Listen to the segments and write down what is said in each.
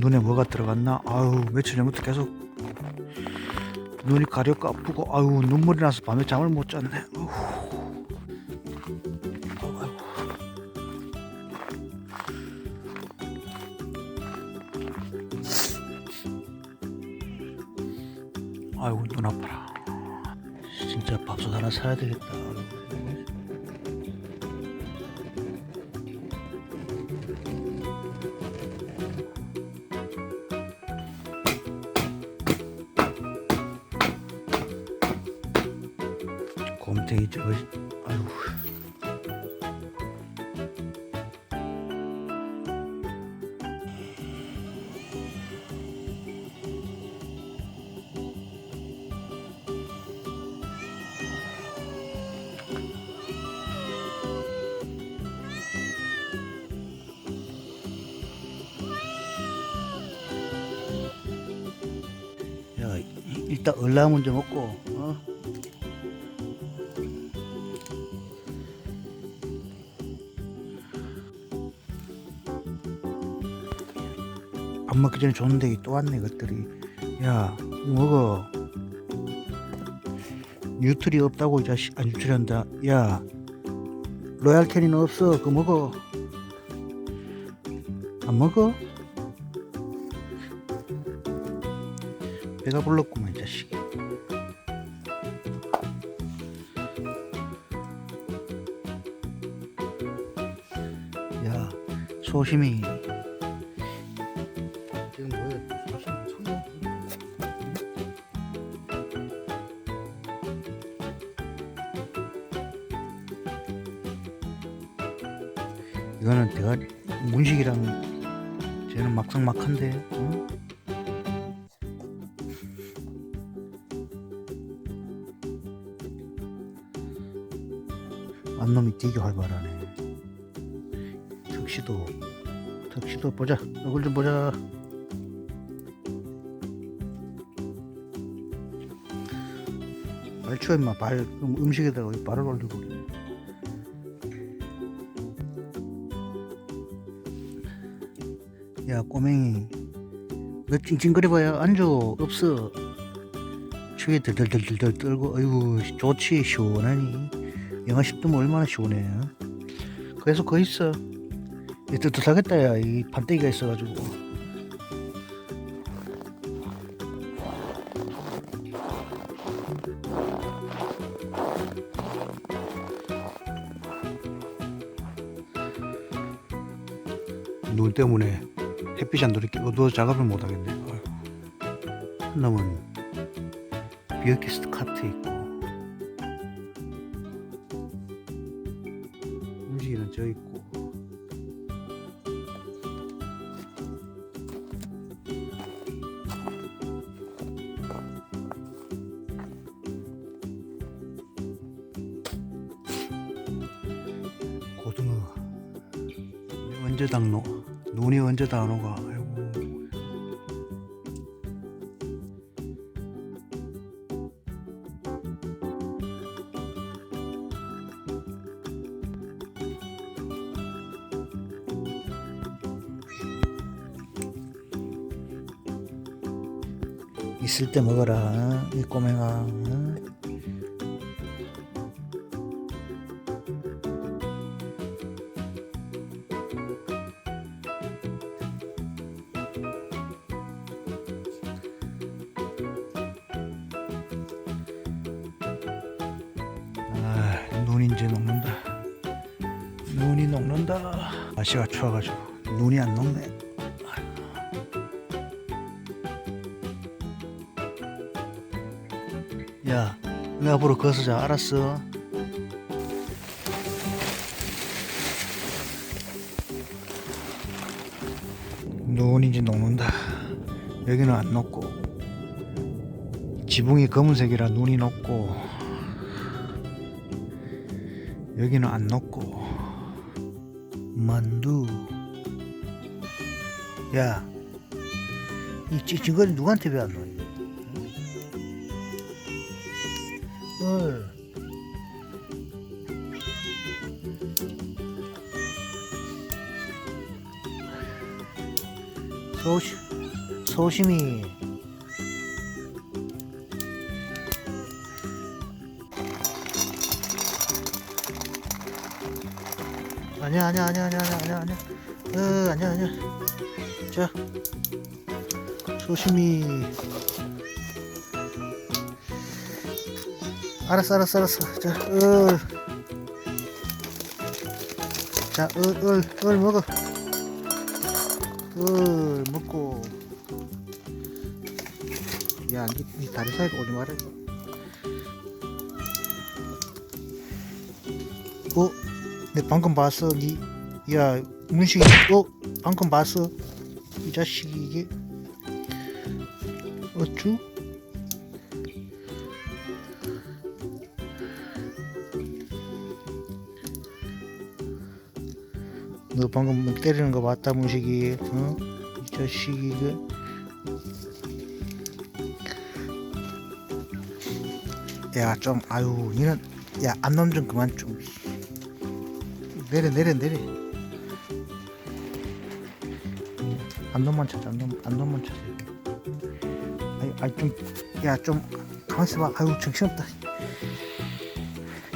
눈에 뭐가 들어갔나? 아유 며칠 전부터 계속 눈이 가렵고 아프고 아유 눈물이 나서 밤에 잠을 못 잤네. 어후. 아이고. 아이고 눈 아파라. 진짜 밥솥 하나 사야 되겠다. 이- 일단 얼라 먼저 먹고 어? 밥 먹기 전에 좋은데 또 왔네 이것들이. 야 먹어. 뉴트리 없다고 이 자식. 아 뉴트리 한다. 야 로얄 캐니는 없어. 그거 먹어. 안 먹어? 배가 불렀구만 소심이. 지금 뭐야 소심 손 이거는 내가 문식이랑 쟤는 막상 막한데 어? 안놈이 되게 활발하네. 턱시도 턱시도 보자. 얼굴 좀 보자. 발 치워 임마. 발 그럼 음식에다가 왜 발을 올리고. 야 꼬맹이. 너 찡찡거려봐야 안주 없어? 추위에 들들들들들 떨고 어이구 좋지. 시원하니. 영하 10도면 얼마나 시원해 어? 그래서 거 있어 얘 뜨뜻하겠다 야이 판때기가 있어가지고. 눈 때문에 햇빛이 안 들어있게 어두워 작업을 못 하겠네. 아이고. 한 놈은 비어키스트 카트 있고. 움직이는 저 있고 언제 당노 눈이 언제 당노가 아이고 있을 때 먹어라 어? 이 꼬맹아 어? 날씨가 추워가지고 눈이 안 녹네. 야, 내 앞으로 거서자 알았어. 이제 녹는다. 여기는 안 녹고 지붕이 검은색이라 눈이 녹고 여기는 안 녹고 만두. 야 이 찌찌거리 누구한테 배웠노 이거? 헐. 소시 소심히 아니야 아니야 아니야 아니야 아니야 아니야 아니야 어 아니야 아니야 자 소심히 알았어 알았어 알았어 자 어. 자, 얼, 얼, 얼 먹어. 얼 먹고. 야, 니, 니 다리 사이에 오지 마라. 방금 봤어. 니, 야, 문식이, 어? 방금 봤어. 이 자식이 이게. 어쭈? 너 방금 뭐 때리는 거 봤다 문식이 어? 이 자식이 이거 야 좀 아유 니는 야 안놈 좀 그만 좀 내려 내려 내려. 안놈만 찾아 안놈 안놈만 찾아. 아이 아이 좀야좀 가만 있어봐. 아유 정신없다.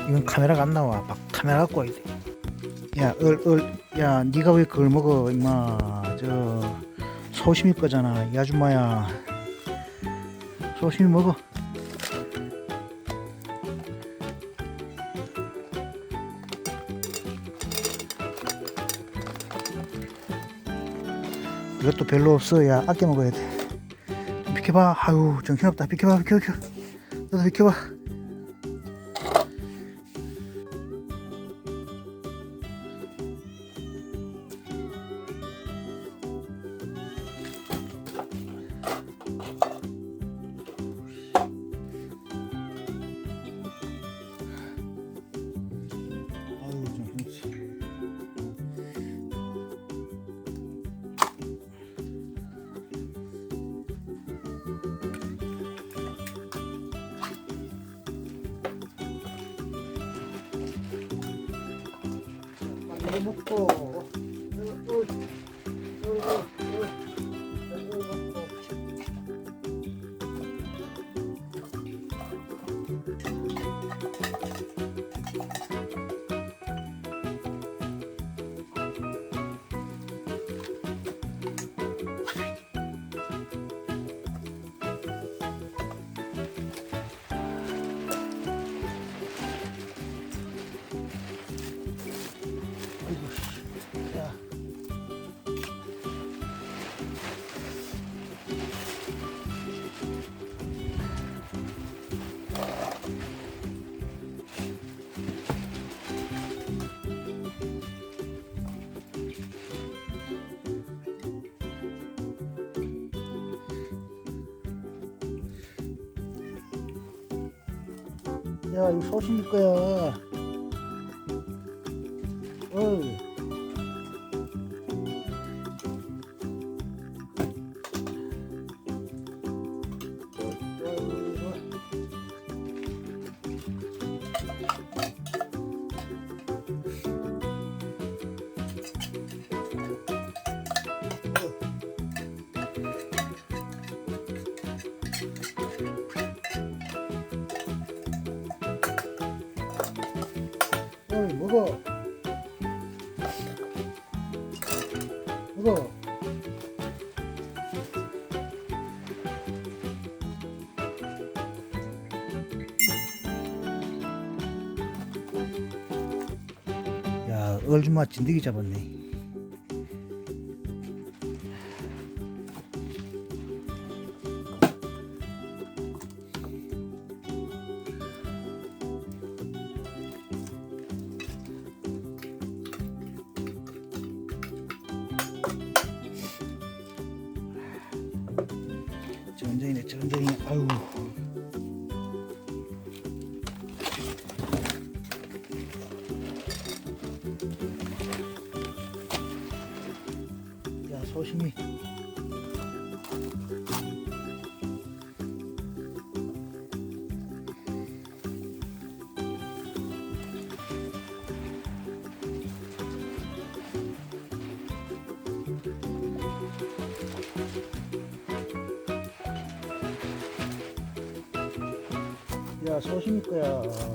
이건 카메라가 안 나와. 막 카메라 갖고 와야 돼. 야, 얼, 얼, 야, 네가 왜 그걸 먹어, 임마. 저 소심이 거잖아, 이 아줌마야. 소심이 먹어. 이것도 별로 없어, 야, 아껴 먹어야 돼. 비켜봐, 아유, 정신없다. 비켜봐, 비켜, 비켜. 너도 비켜봐. 빨 야, 이거 소심일 거야. 어이, 얼줌마 진드기 잡았네. 조심히 야 소심일 거야.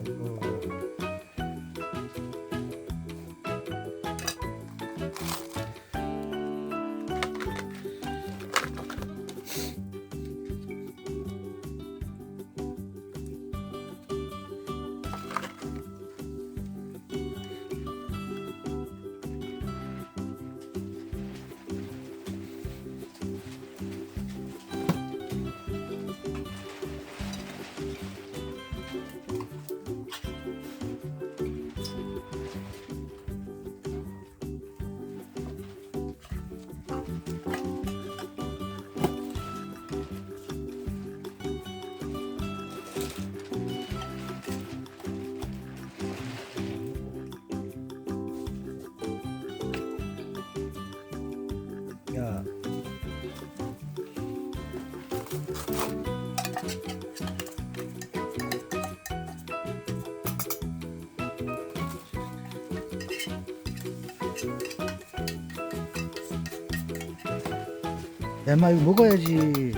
야, 인마 이거 먹어야지.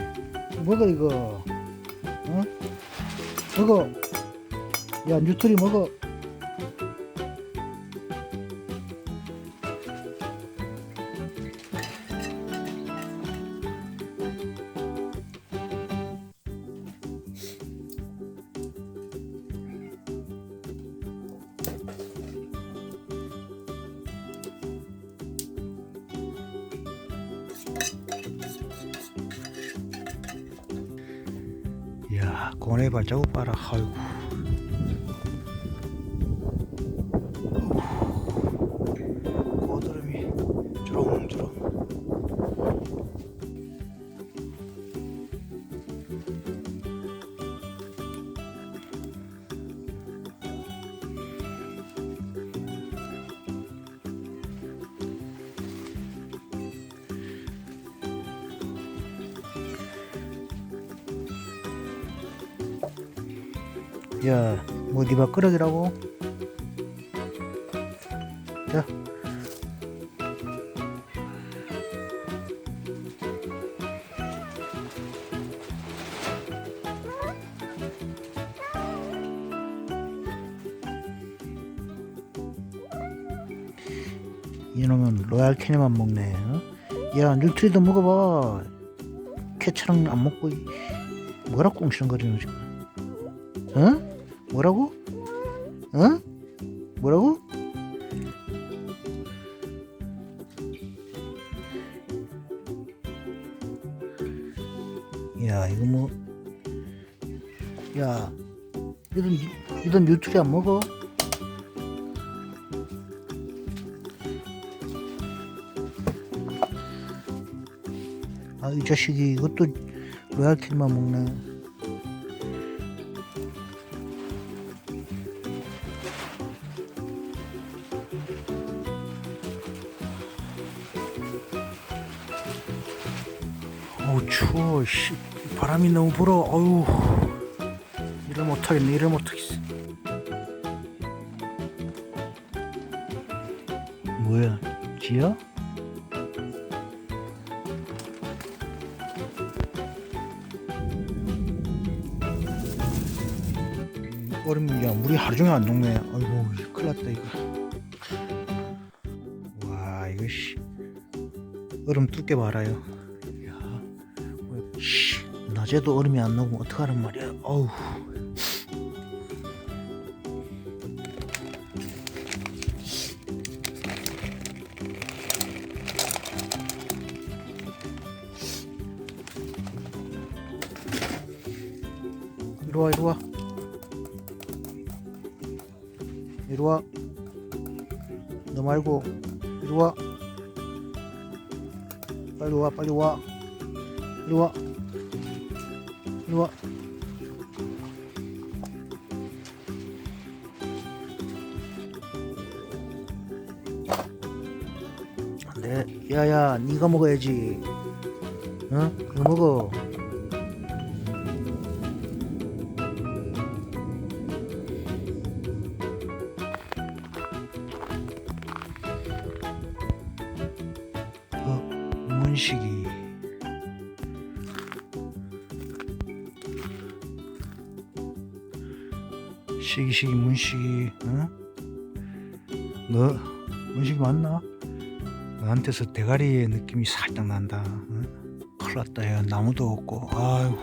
먹어 이거. 어? 먹어. 야, 뉴트리 먹어. 야, 뭐네 밥그릇이라고? 자. 이놈은 로얄 캐니만 먹네. 어? 야, 뉴트리도 먹어봐. 캐처럼 안 먹고 이- 뭐라 꽁시렁거리는 지금? 어? 뭐라고? 어? 뭐라고? 야 이거 뭐? 야 이런 이런 뉴트리 안 먹어? 아 이 자식이 이것도 로얄킬만 먹네. 씨 바람이 너무 불어. 어우 일을 못하겠네 일을 못하겠어. 뭐야 지야? 얼음이 야 물이 하루 종일 안 녹네. 아이고 큰일 났다 이거. 와 이거 씨. 얼음 두께 야 씨, 낮에도 얼음이 안 녹으면 어떡하란 말이야. 어우. 이리와 이리와. 이리와. 너 말고 이리와. 빨리 와 빨리 와. 이리와 이리 와 네 야야 네가 먹어야지. 응? 이거 먹어. 어, 문식이 시기시기 문식이 응? 너 문식이 맞나? 너한테서 대가리의 느낌이 살짝 난다 응? 큰일 났다 야 나무도 없고 아유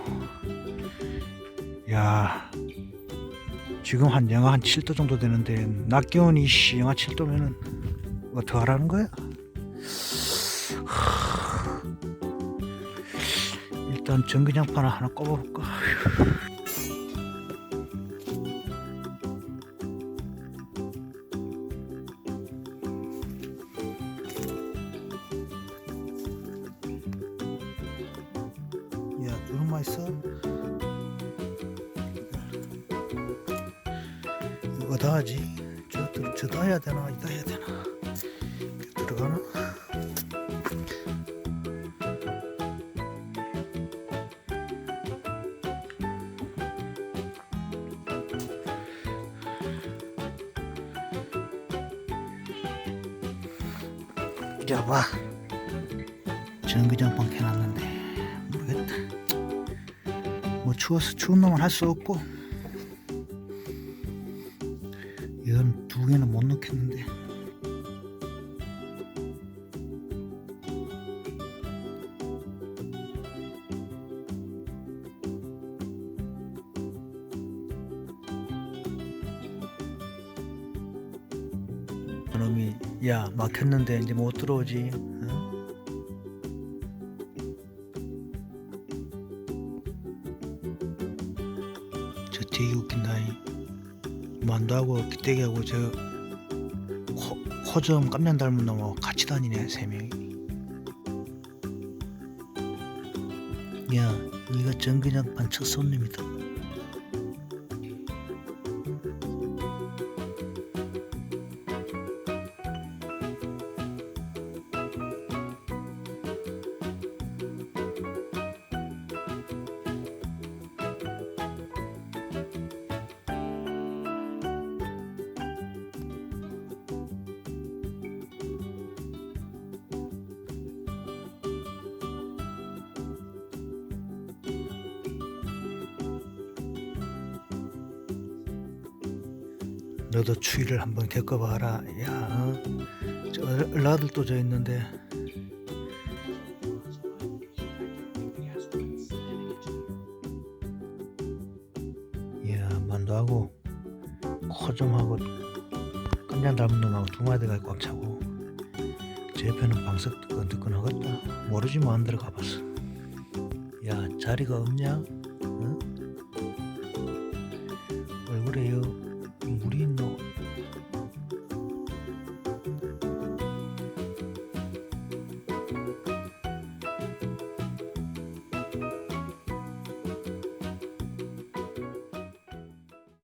야 지금 한 영하 한 7도 정도 되는데 낮 기온이 씨 영하 7도면은 어떡하라는 거야? 하, 일단 전기장판을 하나 꼽아볼까? 자, 봐. 전기장판 켜놨는데 모르겠다. 뭐 추워서 추운 놈은 할수 없고 이건 두 개는 못 넣겠는데 그놈이 야 막혔는데 이제 못 들어오지 어? 저 되게 웃긴다. 이. 만두하고 기대기하고 저 코, 코좀 깜냥 닮은 놈하고 같이 다니네 세 명이. 야, 네가 전기장판 첫 손님이다. 너도 추위를 한번 겪어봐라. 야, 어? 저 얼라들도 저 있는데. 야, 만두하고 코 좀 하고 깜장 닮은 놈하고 두 마디가 꽉 차고 제 옆에는 방석 뜨끈뜨끈하겠다. 모르지 뭐안 들어가 봤어. 야, 자리가 없냐? 응? 얼굴에 요